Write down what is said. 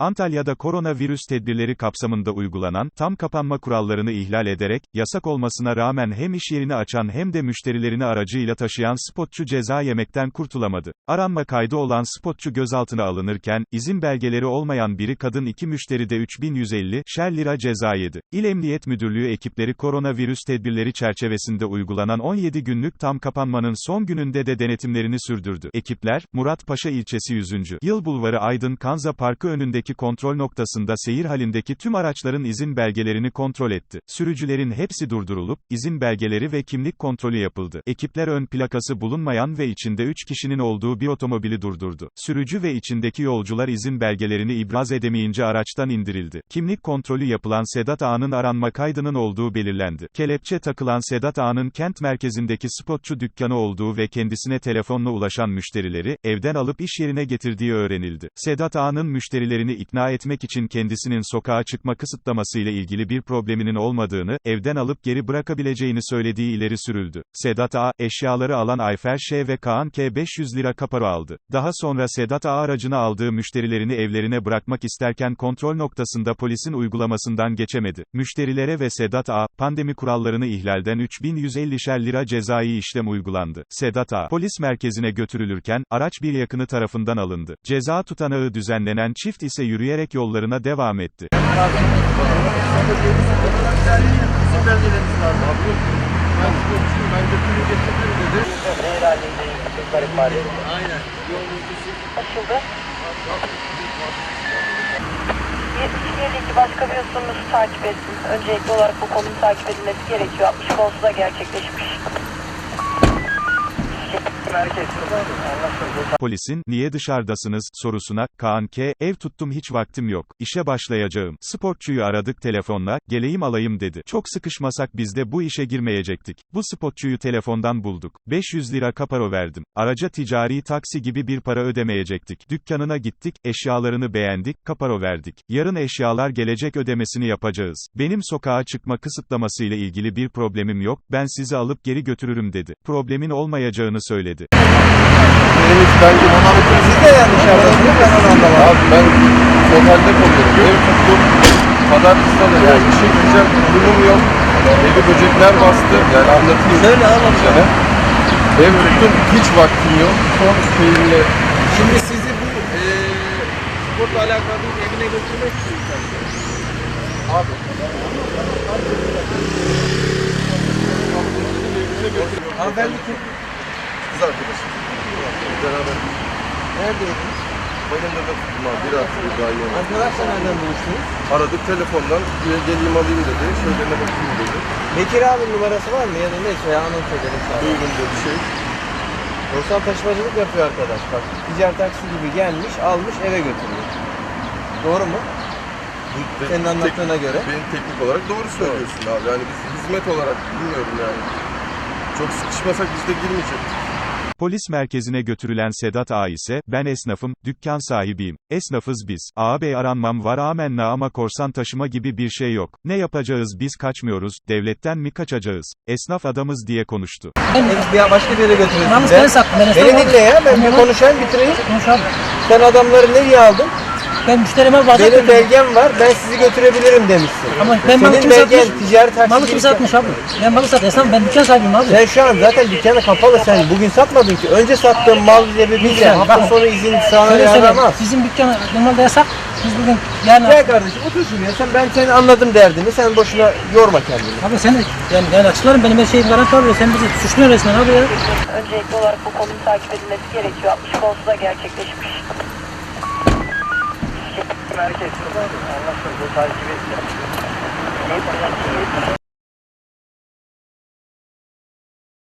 Antalya'da koronavirüs tedbirleri kapsamında uygulanan, tam kapanma kurallarını ihlal ederek, yasak olmasına rağmen hem iş yerini açan hem de müşterilerini aracıyla taşıyan spotçu ceza yemekten kurtulamadı. Aranma kaydı olan spotçu gözaltına alınırken, izin belgeleri olmayan biri kadın iki müşteri de 3150 şer lira ceza yedi. İl Emniyet Müdürlüğü ekipleri koronavirüs tedbirleri çerçevesinde uygulanan 17 günlük tam kapanmanın son gününde de denetimlerini sürdürdü. Ekipler, Muratpaşa ilçesi 100. Yıl Bulvarı Aydın Kanza Parkı önündeki kontrol noktasında seyir halindeki tüm araçların izin belgelerini kontrol etti. Sürücülerin hepsi durdurulup, izin belgeleri ve kimlik kontrolü yapıldı. Ekipler ön plakası bulunmayan ve içinde 3 kişinin olduğu bir otomobili durdurdu. Sürücü ve içindeki yolcular izin belgelerini ibraz edemeyince araçtan indirildi. Kimlik kontrolü yapılan Sedat Ağa'nın aranma kaydının olduğu belirlendi. Kelepçe takılan Sedat Ağa'nın kent merkezindeki spotçu dükkanı olduğu ve kendisine telefonla ulaşan müşterileri, evden alıp iş yerine getirdiği öğrenildi. Sedat Ağa'nın müşterilerini ikna etmek için kendisinin sokağa çıkma kısıtlamasıyla ilgili bir probleminin olmadığını, evden alıp geri bırakabileceğini söylediği ileri sürüldü. Sedat Ağa, eşyaları alan Ayfer Ş. ve Kaan K. 500 lira kaparo aldı. Daha sonra Sedat Ağa aracına aldığı müşterilerini evlerine bırakmak isterken kontrol noktasında polisin uygulamasından geçemedi. Müşterilere ve Sedat Ağa, pandemi kurallarını ihlalden 3150'şer lira cezai işlem uygulandı. Sedat Ağa, polis merkezine götürülürken, araç bir yakını tarafından alındı. Ceza tutanağı düzenlenen çift ise yürüyerek yollarına devam etti. Açıldı. 72 başka bir usulümüzü takip etsin. Öncelikli olarak bu konunun takip edilmesi gerekiyor. 60 konusu gerçekleşmiş. Polisin, niye dışarıdasınız, sorusuna, Kaan K, ev tuttum hiç vaktim yok, işe başlayacağım, sportçuyu aradık telefonla, geleyim alayım dedi. Çok sıkışmasak biz de bu işe girmeyecektik. Bu spotçuyu telefondan bulduk. 500 lira kaparo verdim. Araca ticari taksi gibi bir para ödemeyecektik. Dükkanına gittik, eşyalarını beğendik, kaparo verdik. Yarın eşyalar gelecek ödemesini yapacağız. Benim sokağa çıkma kısıtlamasıyla ilgili bir problemim yok, ben sizi alıp geri götürürüm dedi. Problemin olmayacağını söyledi. Benim hiç bence Siz de yani dışarıdasınız ben onu anlamadım. Abi ben otelde kalıyorum. Ev tuttum. Pazartesi'de yani işe gideceğim. Durumum yok. Evi böcekler bastı. Yani anlatayım. Söyle anlat. Sana. Ev tuttum. Hiç vaktim yok. Son şeyimle Şimdi sizi bu e, sporla alakalı bir evine götürmek istiyorum. Abi. Hanımefendi kim? Kız arkadaşım. Beraber. Neredeydiniz? Bayında da tuttum abi. Bir hafta bir daha yeni. Arkadaşlar nereden buluştunuz? Aradık telefondan. "Gel- Geleyim alayım dedi. Şöyle ne bakayım dedi. Bekir abinin numarası var mı ya da neyse ya anons edelim sana. Duydum dedi şey. Dostan taşımacılık yapıyor arkadaş bak. Ticari taksi gibi gelmiş almış eve götürüyor. Doğru mu? Senin Tek- anlattığına göre. Benim teknik olarak doğru söylüyorsun abi. Yani biz hizmet olarak bilmiyorum yani. Çok sıkışmasak biz de girmeyecektik. Polis merkezine götürülen Sedat Ağa ise, ben esnafım, dükkan sahibiyim, esnafız biz, ağabey aranmam var amenna ama korsan taşıma gibi bir şey yok, ne yapacağız biz kaçmıyoruz, devletten mi kaçacağız, esnaf adamız diye konuştu. Bir başka bir yere götürüyorsun. Namus Ben- beni sattı. Ben Beni dinle ya ben bir konuşayım bitireyim. Sen adamları nereye aldın? Ben müşterime vaziyet Benim belgem var ben sizi götürebilirim demişsin. Ama ben malı Senin kim belgen satmış? ticari taksi Malı kim satmış abi? Ben malı sat. Esnaf ben dükkan sahibiyim abi. Sen şu an zaten dükkanı kapalı sen bugün satmadın ki. Önce sattığın mal sebebiyle Lütfen, hafta bak. sonu izin sana söyleyeyim. yaramaz. Bizim dükkan normalde yasak. Biz bugün yani Gel kardeşim otur şuraya sen ben seni anladım derdini sen boşuna yorma kendini. abi sen de yani, yani açıklarım benim her şeyim garanti alıyor. Sen bizi suçluyorsun resmen abi ya. Öncelikli olarak bu konunun takip edilmesi gerekiyor. 60 konusu gerçekleşmiş. Merkez. Anlaşıldı. Takip edildi.